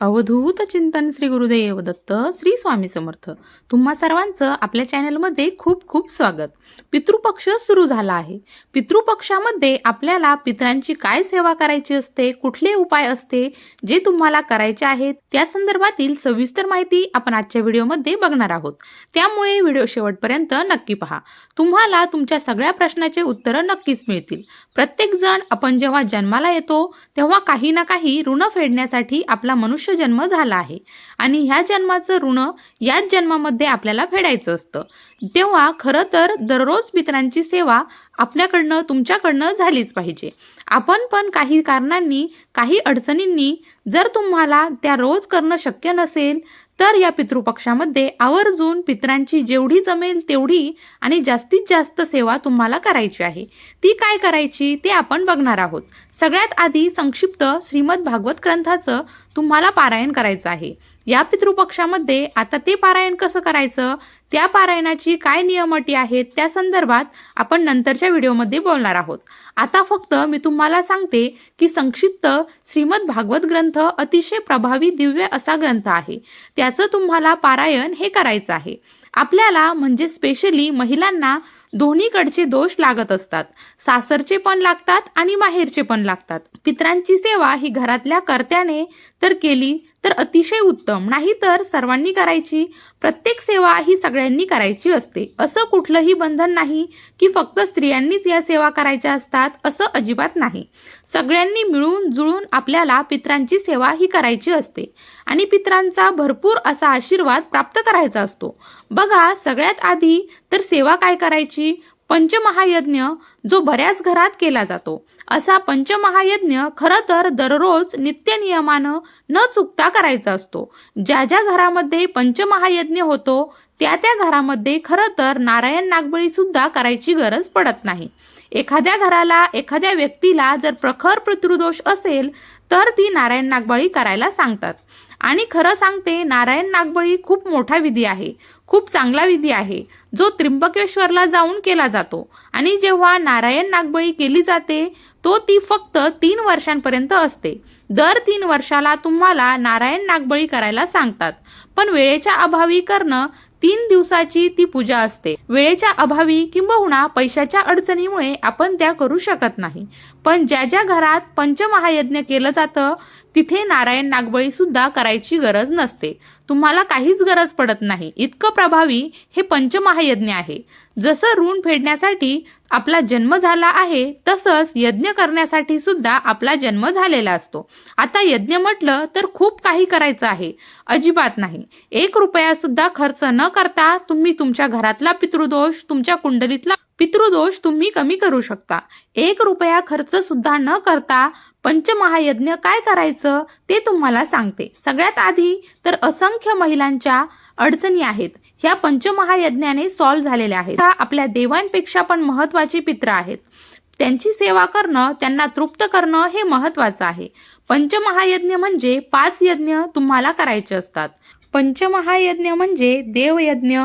अवधूत चिंतन श्री गुरुदेव दत्त श्री स्वामी समर्थ. तुम्हा सर्वांचं आपल्या चॅनलमध्ये खूप खूप स्वागत. पितृपक्ष सुरू झाला आहे. पितृपक्षामध्ये आपल्याला पितरांची काय सेवा करायची असते कुठले उपाय असते जे तुम्हाला करायचे आहेत त्या संदर्भातील सविस्तर माहिती आपण आजच्या व्हिडिओमध्ये बघणार आहोत. त्यामुळे व्हिडिओ शेवटपर्यंत नक्की पहा. तुम्हाला तुमच्या सगळ्या प्रश्नाचे उत्तरं नक्कीच मिळतील. प्रत्येकजण आपण जेव्हा जन्माला येतो तेव्हा काही ना काही ऋण फेडण्यासाठी आपला मनुष्य जन्म झाला आहे आणि ह्या जन्माचं ऋण याच जन्मामध्ये आपल्याला फेडायचं असतं. तेव्हा खरं तर दररोज मित्रांची सेवा आपल्याकडनं तुमच्याकडनं झालीच पाहिजे. आपण पण काही कारणांनी काही अडचणींनी जर तुम्हाला त्या रोज करणं शक्य नसेल तर या पितृपक्षामध्ये आवर्जून पितरांची जेवढी जमेल तेवढी आणि जास्तीत जास्त सेवा तुम्हाला करायची आहे. ती काय करायची ते आपण बघणार आहोत. सगळ्यात आधी संक्षिप्त श्रीमद भागवत ग्रंथाचं तुम्हाला पारायण करायचं आहे. या पितृपक्षामध्ये आता ते पारायण कसं करायचं? त्या पारायणाची काय नियम अटी आहेत? त्या संदर्भात आपण नंतरच्या व्हिडिओमध्ये बोलणार आहोत. आता फक्त मी तुम्हाला सांगते की संक्षिप्त श्रीमद भागवत ग्रंथ अतिशय प्रभावी दिव्य असा ग्रंथ आहे. त्याचं तुम्हाला पारायण हे करायचं आहे. आपल्याला म्हणजे स्पेशली महिलांना दोन्हीकडचे दोष लागत असतात. सासरचे पण लागतात आणि माहेरचे पण लागतात. पित्रांची सेवा ही घरातल्या कर्त्याने तर केली तर अतिशय उत्तम. नाही तर सर्वांनी करायची प्रत्येक सेवा ही सगळ्यांनी करायची असते. असं कुठलंही बंधन नाही की फक्त स्त्रियांनीच या सेवा करायच्या असतात असं अजिबात नाही. सगळ्यांनी मिळून जुळून आपल्याला पित्रांची सेवा ही करायची असते. आणि पित्रांचा भरपूर असा आशीर्वाद प्राप्त करायचा असतो. बघा सगळ्यात आधी तर सेवा काय करायची? पंचमहायज्ञ जो बऱ्याच घरात केला जातो. असा पंचमहायज्ञ खरं तर दररोज नित्यनियमानं न चुकता करायचा असतो. ज्या ज्या घरामध्ये पंचमहायज्ञ होतो त्या त्या घरामध्ये खरं तर नारायण नागबळी सुद्धा करायची गरज पडत नाही. एखाद्या घराला एखाद्या व्यक्तीला जर प्रखर पितृदोष असेल तर ती नारायण नागबळी करायला सांगतात. आणि खरं सांगते नारायण नागबळी खूप मोठा विधी आहे. खूप चांगला विधी आहे. जो त्र्यंबकेश्वरला जाऊन केला जातो. आणि जेव्हा नारायण नागबळी केली जाते तो ती फक्त तीन वर्षांपर्यंत असते. दर तीन वर्षाला तुम्हाला नारायण नागबळी करायला सांगतात. पण वेळेच्या अभावी करणं तीन दिवसाची ती पूजा असते. वेळेच्या अभावी किंबहुना पैशाच्या अडचणीमुळे आपण त्या करू शकत नाही. पण ज्या ज्या घरात पंचमहायज्ञ केलं जातं तिथे नारायण नागबळी सुद्धा करायची गरज नसते. तुम्हाला काहीच गरज पडत नाही. इतकं प्रभावी हे पंचमहायज्ञ आहे. जसं ऋण फेडण्यासाठी आपला जन्म झाला आहे तसंच यज्ञ करण्यासाठी सुद्धा आपला जन्म झालेला असतो. आता यज्ञ म्हटलं तर खूप काही करायचं आहे. अजिबात नाही. एक रुपया सुद्धा खर्च न करता तुम्ही तुमच्या घरातला पितृदोष तुमच्या कुंडलीतला पितृदोष तुम्ही कमी करू शकता. एक रुपया खर्च सुद्धा न करता पंचमहायज्ञ काय करायचं ते तुम्हाला सांगते. सगळ्यात आधी तर असंख्य महिलांच्या अडचणी आहेत. ह्या पंचमहायज्ञाने सॉल्व्ह झालेल्या आहेत. आपल्या देवांपेक्षा पण महत्वाची पित्र आहेत. त्यांची सेवा करणं त्यांना तृप्त करणं हे महत्वाचं आहे. पंचमहायज्ञ म्हणजे पाच यज्ञ तुम्हाला करायचे असतात. पंचमहायज्ञ म्हणजे देवयज्ञ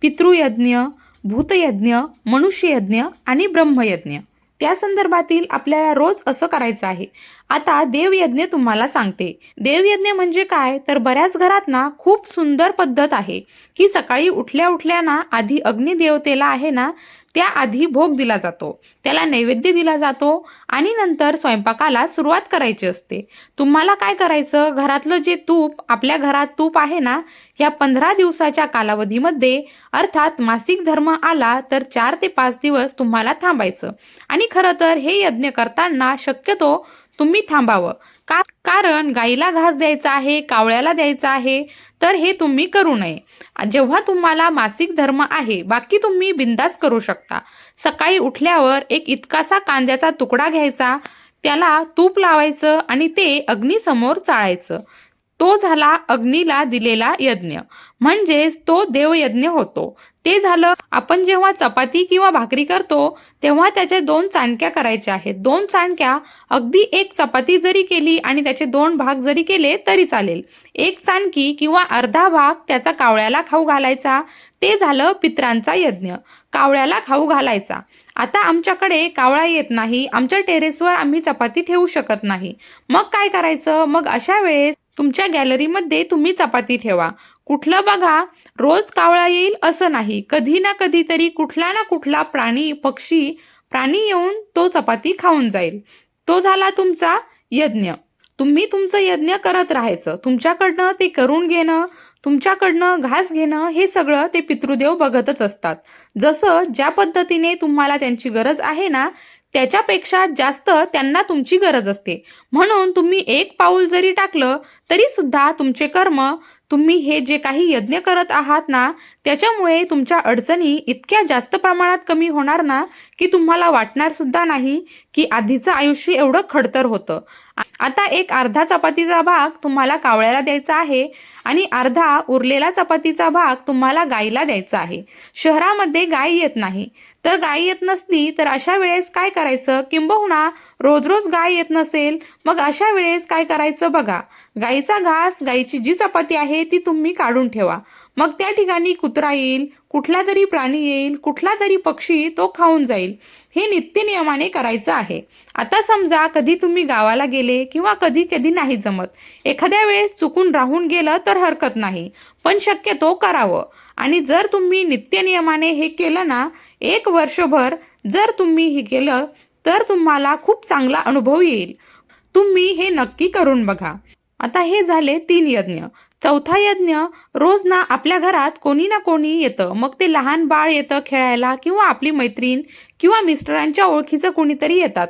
पितृयज्ञ भूतयज्ञ मनुष्ययज्ञ आणि ब्रह्मयज्ञ. त्या संदर्भातील आपल्याला रोज असं करायचं आहे. आता देवयज्ञ तुम्हाला सांगते. देवयज्ञ म्हणजे काय? तर बऱ्याच घरात ना खूप सुंदर पद्धत आहे. की सकाळी उठल्या उठल्या ना आधी अग्निदेवतेला आहे ना त्या आधी भोग दिला जातो. त्याला नैवेद्य दिला जातो आणि नंतर स्वयंपाकाला सुरुवात करायची असते. तुम्हाला काय करायचं? घरातलं जे तूप आपल्या घरात तूप आहे ना या पंधरा दिवसाच्या कालावधीमध्ये अर्थात मासिक धर्म आला तर चार ते पाच दिवस तुम्हाला थांबायचं. आणि खरं तर हे यज्ञ करताना शक्यतो तुम्ही थांबावं. का कारण गाईला घास द्यायचा आहे कावळ्याला द्यायचा आहे तर हे तुम्ही करू नये. जेव्हा तुम्हाला मासिक धर्म आहे बाकी तुम्ही बिंदास करू शकता. सकाळी उठल्यावर एक इतकासा कांद्याचा तुकडा घ्यायचा त्याला तूप लावायचं आणि ते अग्नीसमोर चाळायचं. तो झाला अग्नीला दिलेला यज्ञ. म्हणजेच तो देवयज्ञ होतो. ते झालं आपण जेव्हा चपाती किंवा भाकरी करतो तेव्हा त्याच्या दोन चाणक्या करायच्या आहेत. दोन चाणक्या अगदी एक चपाती जरी केली आणि त्याचे दोन भाग जरी केले तरी चालेल. एक चाणकी किंवा अर्धा भाग त्याचा कावळ्याला खाऊ घालायचा. ते झालं पित्रांचा यज्ञ. कावळ्याला खाऊ घालायचा. आता आमच्याकडे कावळा येत नाही. आमच्या टेरेसवर आम्ही चपाती ठेवू शकत नाही. मग काय करायचं? मग अशा वेळेस तुमच्या गॅलरीमध्ये तुम्ही चपाती ठेवा. कुठलं बघा रोज कावळा येईल असं नाही. कधी ना कधीतरी कुठला ना कुठला प्राणी पक्षी प्राणी येऊन तो चपाती खाऊन जाईल. तो झाला तुमचा यज्ञ. तुम्ही तुमचं यज्ञ करत राहायचं. तुमच्याकडनं ते करून घेणं तुमच्याकडनं घास घेणं हे सगळं ते पितृदेव बघतच असतात. जसं ज्या पद्धतीने तुम्हाला त्यांची गरज आहे ना त्याच्यापेक्षा जास्त त्यांना तुमची गरज असते. म्हणून तुम्ही एक पाऊल जरी टाकलं तरी सुद्धा तुमचे कर्म तुम्ही हे जे काही यज्ञ करत आहात ना त्याच्यामुळे तुमच्या अडचणी इतक्या जास्त प्रमाणात कमी होणार ना की तुम्हाला वाटणार सुद्धा नाही की आधीचं आयुष्य एवढं खडतर होतं. आता एक अर्धा चपातीचा भाग तुम्हाला कावळ्याला द्यायचा आहे आणि अर्धा उरलेला चपातीचा भाग तुम्हाला गायीला द्यायचा आहे. शहरामध्ये गाय येत नाही. तर गाय येत नसली तर अशा वेळेस काय करायचं? किंबहुना रोज रोज गाय येत नसेल मग अशा वेळेस काय करायचं बघा. गाईचा घास गाईची जी चपाती आहे ती तुम्ही काढून ठेवा. मग त्या ठिकाणी कुत्रा येईल कुठला तरी प्राणी येईल कुठला तरी पक्षी तो खाऊन जाईल. हे नित्य नियमाने करायचं आहे. आता समजा कधी तुम्ही गावाला गेले किंवा कधी कधी नाही जमत. एखाद्या वेळेस चुकून राहून गेलं तर हरकत नाही पण शक्यतो करावं. आणि जर तुम्ही नित्य नियमाने हे केलं ना एक वर्षभर जर तुम्ही हे केलं तर तुम्हाला खूप चांगला अनुभव येईल. तुम्ही हे नक्की करून बघा. आता हे झाले तीन यज्ञ. चौथा यज्ञ रोज ना आपल्या घरात कोणी ना कोणी येतं. मग ते लहान बाळ येतं खेळायला किंवा आपली मैत्रीण किंवा मिस्टरांच्या ओळखीचं कोणीतरी येतात.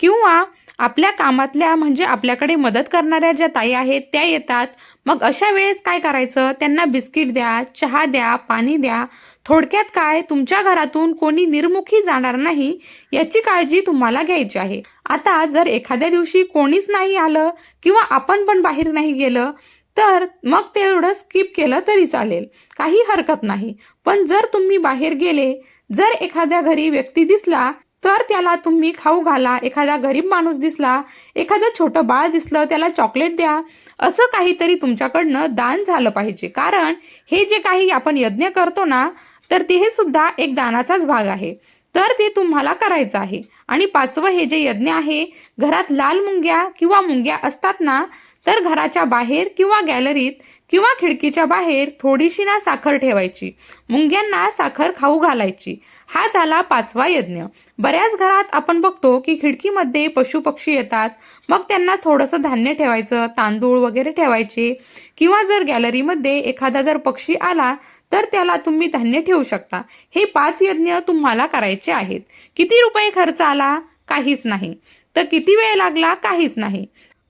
किंवा आपल्या कामातल्या म्हणजे आपल्याकडे मदत करणाऱ्या ज्या ताई आहेत त्या येतात. मग अशा वेळेस काय करायचं? त्यांना बिस्किट द्या चहा द्या पाणी द्या. थोडक्यात काय? तुमच्या घरातून कोणी निर्मुखी जाणार नाही याची काळजी तुम्हाला घ्यायची आहे. आता जर एखाद्या दिवशी कोणीच नाही आलं किंवा आपण पण बाहेर नाही गेलं तर मग तेवढं स्किप केलं तरी चालेल. काही हरकत नाही. पण जर तुम्ही बाहेर गेले जर एखाद्या घरी व्यक्ती दिसला तर त्याला तुम्ही खाऊ घाला. एखादा गरीब माणूस दिसला एखादं छोटं बाळ दिसलं त्याला चॉकलेट द्या. असं काहीतरी तुमच्याकडनं दान झालं पाहिजे. कारण हे जे काही आपण यज्ञ करतो ना तर ते हे सुद्धा एक दानाचाच भाग आहे. तर ते तुम्हाला करायचं आहे. आणि पाचवं हे जे यज्ञ आहे घरात लाल मुंग्या किंवा मुंग्या असतात ना तर घराच्या बाहेर किंवा गॅलरीत किंवा खिडकीच्या बाहेर थोडीशी ना साखर ठेवायची. मुंग्यांना साखर खाऊ घालायची. हा झाला पाचवा यज्ञ. बऱ्याच घरात आपण बघतो की खिडकीमध्ये पशुपक्षी येतात. मग त्यांना थोडंसं धान्य ठेवायचं तांदूळ वगैरे ठेवायचे. किंवा जर गॅलरीमध्ये एखादा जर पक्षी आला तर त्याला तुम्ही धान्य ठेवू शकता. हे पाच यज्ञ तुम्हाला करायचे आहेत. किती रुपये खर्च आला? काहीच नाही. तर किती वेळ लागला? काहीच नाही.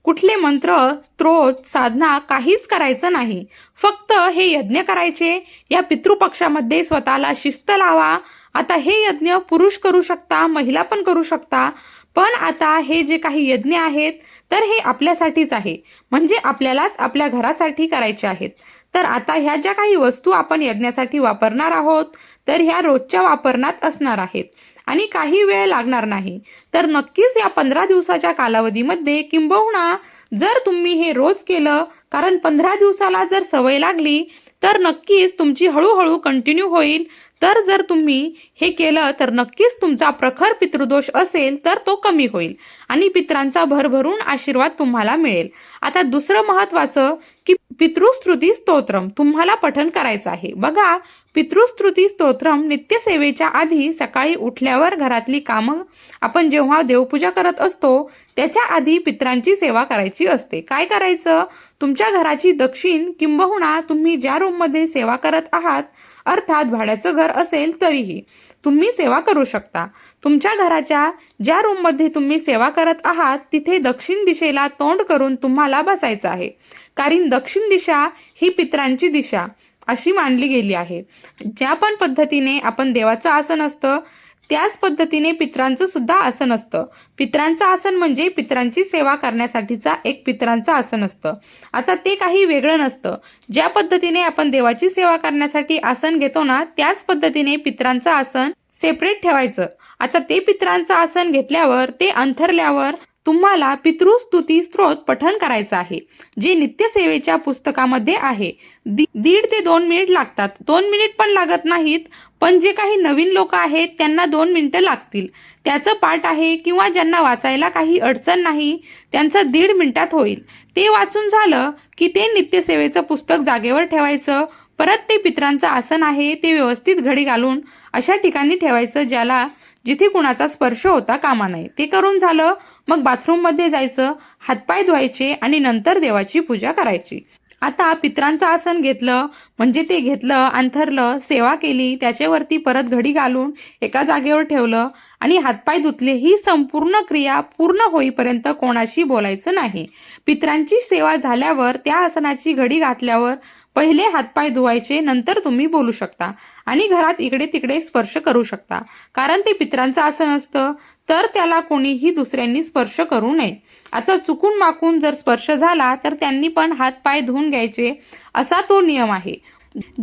कुठले मंत्र स्त्रोत साधना काहीच करायचं नाही. फक्त हे यज्ञ करायचे. या पितृपक्षामध्ये स्वतःला शिस्त लावा. आता हे यज्ञ पुरुष करू शकता महिला पण करू शकता. पण आता हे जे काही यज्ञ आहेत तर हे आपल्यासाठीच आहे. म्हणजे आपल्यालाच आपल्या घरासाठी करायचे आहेत. तर आता ह्या ज्या काही वस्तू आपण यज्ञासाठी वापरणार आहोत तर ह्या रोजच्या वापरण्यात असणार आहेत. आणि काही वेळ लागणार नाही. तर नक्कीच या पंधरा दिवसाच्या कालावधीमध्ये किंबहुना जर तुम्ही हे रोज केलं कारण पंधरा दिवसाला जर सवय लागली तर नक्कीच तुमची हळूहळू कंटिन्यू होईल. तर जर तुम्ही हे केलं तर नक्कीच तुमचा प्रखर पितृदोष असेल तर तो कमी होईल. आणि पित्रांचा भरभरून आशीर्वाद तुम्हाला मिळेल. आता दुसरं महत्वाचं की पितृस्तुती स्तोत्रम तुम्हाला पठण करायचं आहे. बघा पितृस्तुती स्तोत्रम नित्यसेवेच्या आधी सकाळी उठल्यावर घरातली कामं आपण जेव्हा देवपूजा करत असतो त्याच्या आधी पित्रांची सेवा करायची असते. काय करायचं? तुमच्या घराची दक्षिण किंबहुना तुम्ही ज्या रूममध्ये सेवा करत आहात अर्थात भाड्याचं घर असेल तरीही तुम्ही सेवा करू शकता. तुमच्या घराच्या ज्या रूममध्ये तुम्ही सेवा करत आहात तिथे दक्षिण दिशेला तोंड करून तुम्हाला बसायचं आहे. कारण दक्षिण दिशा ही पित्रांची दिशा. अशी मांडली गेली आहे. ज्या पण पद्धतीने आपण देवाचं आसन असतं त्याच पद्धतीने पित्रांचं सुद्धा आसन असतं. पित्रांचं आसन म्हणजे पित्रांची सेवा करण्यासाठीचा एक पित्रांचं आसन असतं. आता ते काही वेगळं नसतं. ज्या पद्धतीने आपण देवाची सेवा करण्यासाठी आसन घेतो ना त्याच पद्धतीने पित्रांचं आसन सेपरेट ठेवायचं. आता ते पित्रांचं आसन घेतल्यावर ते अंथरल्यावर तुम्हाला पितृस्तुती स्त्रोत पठन करायचं आहे जे नित्यसेवेच्या पुस्तकामध्ये आहे. दीड ते दोन मिनिट लागतात. दोन मिनिट पण लागत नाहीत पण जे काही नवीन लोक आहेत त्यांना दोन मिनिटं लागतील. त्याचं पाठ आहे किंवा ज्यांना वाचायला काही अडचण नाही त्यांचं दीड मिनिटात होईल. ते वाचून झालं की ते नित्यसेवेचं पुस्तक जागेवर ठेवायचं परत ते पित्रांचं आसन आहे ते व्यवस्थित घडी घालून अशा ठिकाणी ठेवायचं ज्याला जिथे कुणाचा स्पर्श होता कामा नये. ते करून झालं मग बाथरूममध्ये जायचं हातपाय धुवायचे आणि नंतर देवाची पूजा करायची. आता पित्रांचं आसन घेतलं म्हणजे ते घेतलं अंथरलं सेवा केली त्याच्यावरती परत घडी घालून एका जागेवर ठेवलं आणि हातपाय धुतले ही संपूर्ण क्रिया पूर्ण होईपर्यंत कोणाशी बोलायचं नाही. पित्रांची सेवा झाल्यावर त्या आसनाची घडी घातल्यावर पहिले हातपाय धुवायचे नंतर तुम्ही बोलू शकता आणि घरात इकडे तिकडे स्पर्श करू शकता. कारण ते पित्रांचं आसन असतं तर त्याला कोणीही दुसऱ्यांनी स्पर्श करू नये. आता चुकून माकून जर स्पर्श झाला तर त्यांनी पण हातपाय धुवून घ्यायचे असा तो नियम आहे.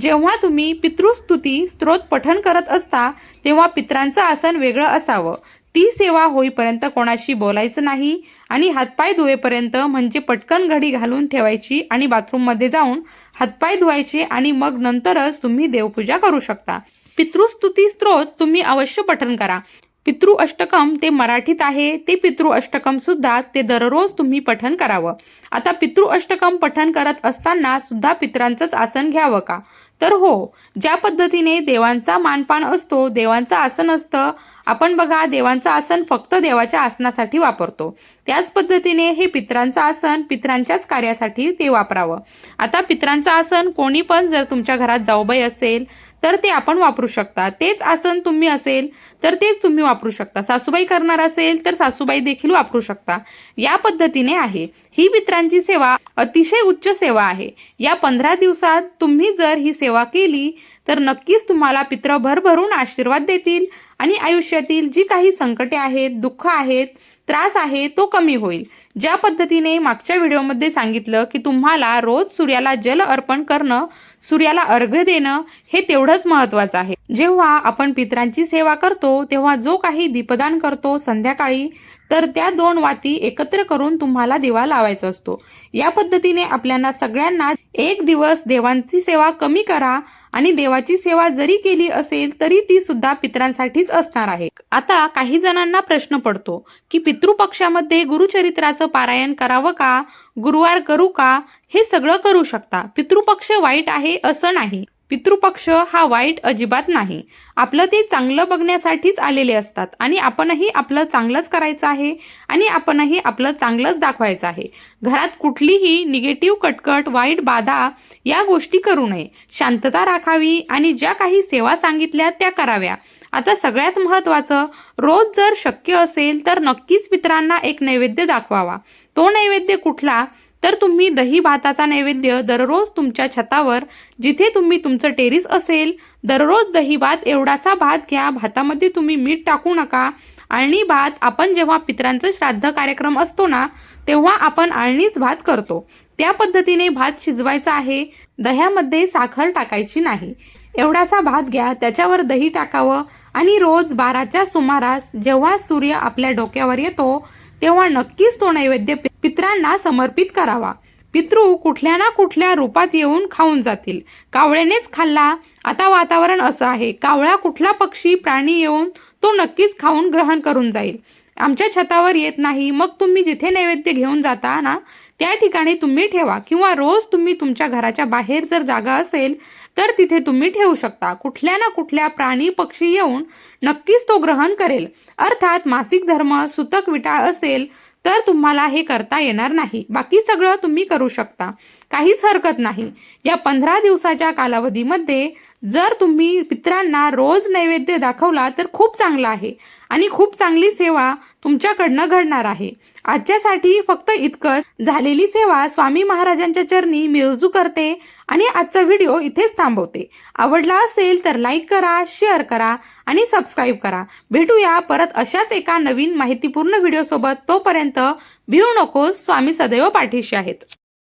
जेव्हा तुम्ही पितृस्तुती स्त्रोत पठण करत असता तेव्हा पित्रांचं आसन वेगळं असावं. ती सेवा होईपर्यंत कोणाशी बोलायचं नाही आणि हातपाय धुवेपर्यंत म्हणजे पटकन घडी घालून ठेवायची आणि बाथरूममध्ये जाऊन हातपाय धुवायचे आणि मग नंतरच तुम्ही देवपूजा करू शकता. पितृस्तुती स्त्रोत तुम्ही अवश्य पठन करा. पितृ अष्टकम ते मराठीत आहे. ते पितृ अष्टकम सुद्धा ते दररोज तुम्ही पठन करावं. आता पितृ अष्टकम पठन करत असताना सुद्धा पित्रांचंच आसन घ्यावं का? तर हो ज्या पद्धतीने देवांचा मानपान असतो देवांचं आसन असतं आपण बघा देवांचं आसन फक्त देवाच्या आसनासाठी वापरतो. त्याच पद्धतीने हे पित्रांचं आसन पित्रांच्याच कार्यासाठी ते वापरावं. आता पित्रांचं आसन कोणी पण जर तुमच्या घरात जाऊबाई असेल तर ते आपण वापरू शकता. तेच आसन तुम्ही असेल तर तेच तुम्ही वापरू शकता. सासूबाई करणार असेल तर सासूबाई देखील वापरू शकता. या पद्धतीने आहे. ही पित्रांची सेवा अतिशय उच्च सेवा आहे. या पंधरा दिवसात तुम्ही जर ही सेवा केली तर नक्कीच तुम्हाला पित्र भरभरून आशीर्वाद देतील आणि आयुष्यातील जी काही संकटे आहेत दुःख आहेत त्रास आहे तो कमी होईल. ज्या पद्धतीने मागच्या व्हिडिओमध्ये सांगितलं की तुम्हाला रोज सूर्याला जल अर्पण करणं सूर्याला अर्घ्य देणं हे तेवढंच महत्वाचं आहे. जेव्हा आपण पित्रांची सेवा करतो तेव्हा जो काही दीपदान करतो संध्याकाळी तर त्या दोन वाती एकत्र करून तुम्हाला दिवा लावायचा असतो. या पद्धतीने आपल्याला सगळ्यांना एक दिवस देवांची सेवा कमी करा आणि देवाची सेवा जरी केली असेल तरी ती सुद्धा पित्रांसाठीच असणार आहे. आता काही जणांना प्रश्न पडतो की पितृपक्षामध्ये गुरुचरित्राचं पारायण करावं का? गुरुवार करू का? हे सगळं करू शकता. पितृपक्ष वाईट आहे असं नाही. पितृपक्ष हा वाईट अजिबात नाही. आपलं ते चांगलं बघण्यासाठीच आलेले असतात आणि आपणही आपलं चांगलंच करायचं आहे आणि आपणही आपलं चांगलंच दाखवायचं आहे. घरात कुठलीही निगेटिव्ह कटकट वाईट बाधा या गोष्टी करू नये. शांतता राखावी आणि ज्या काही सेवा सांगितल्या त्या कराव्या. आता सगळ्यात महत्त्वाचं रोज जर शक्य असेल तर नक्कीच मित्रांना एक नैवेद्य दाखवावा. तो नैवेद्य कुठला? तर तुम्ही दही भाताचा नैवेद्य दररोज तुमच्या छतावर जिथे तुम्ही तुमचं टेरिस असेल दररोज दही भात एवढासा भात घ्या. भातामध्ये तुम्ही मीठ टाकू नका. आळणी भात आपण जेव्हा पित्रांचं श्राद्ध कार्यक्रम असतो ना तेव्हा आपण आळणीच भात करतो. त्या पद्धतीने भात शिजवायचा आहे. दह्यामध्ये साखर टाकायची नाही. एवढासा भात घ्या. त्याच्यावर दही टाकावं. आणि रोज बाराच्या सुमारास जेव्हा सूर्य आपल्या डोक्यावर येतो तेव्हा नक्कीच तो नैवेद्य पित्रांना समर्पित करावा. पितृ कुठल्या ना कुठल्या रूपात येऊन खाऊन जातील. कावळ्यानेच खाल्ला आता वातावरण असं आहे. कावळा कुठला पक्षी प्राणी येऊन तो नक्कीच खाऊन ग्रहण करून जाईल. आमच्या छतावर येत नाही. मग तुम्ही जिथे नैवेद्य घेऊन जाता ना त्या ठिकाणी तुम्ही ठेवा. किंवा रोज तुम्ही तुमच्या घराच्या बाहेर जर जागा असेल तर तिथे तुम्ही ठेवू शकता. कुठल्या ना कुठल्या प्राणी पक्षी येऊन नक्कीच तो ग्रहण करेल. अर्थात मासिक धर्म सुतक विटाळ असेल तर तुम्हाला हे करता येणार नाही. बाकी सगळं तुम्ही करू शकता. काहीच हरकत नाही. या पंधरा दिवसाच्या कालावधीमध्ये जर तुम्ही पित्रांना रोज नैवेद्य दाखवला तर खूप चांगला आहे. आणि खूप चांगली सेवा तुमच्याकडनं घडणार आहे. आजच्यासाठी फक्त इतकंच. झालेली सेवा स्वामी महाराजांच्या चरणी मी रुजू करते आणि आजचा व्हिडिओ इथेच थांबवते. आवडला असेल तर लाईक करा शेअर करा आणि सबस्क्राईब करा. भेटूया परत अशाच एका नवीन माहितीपूर्ण व्हिडिओसोबत. तोपर्यंत भिवू नकोस. स्वामी सदैव पाठीशी आहेत.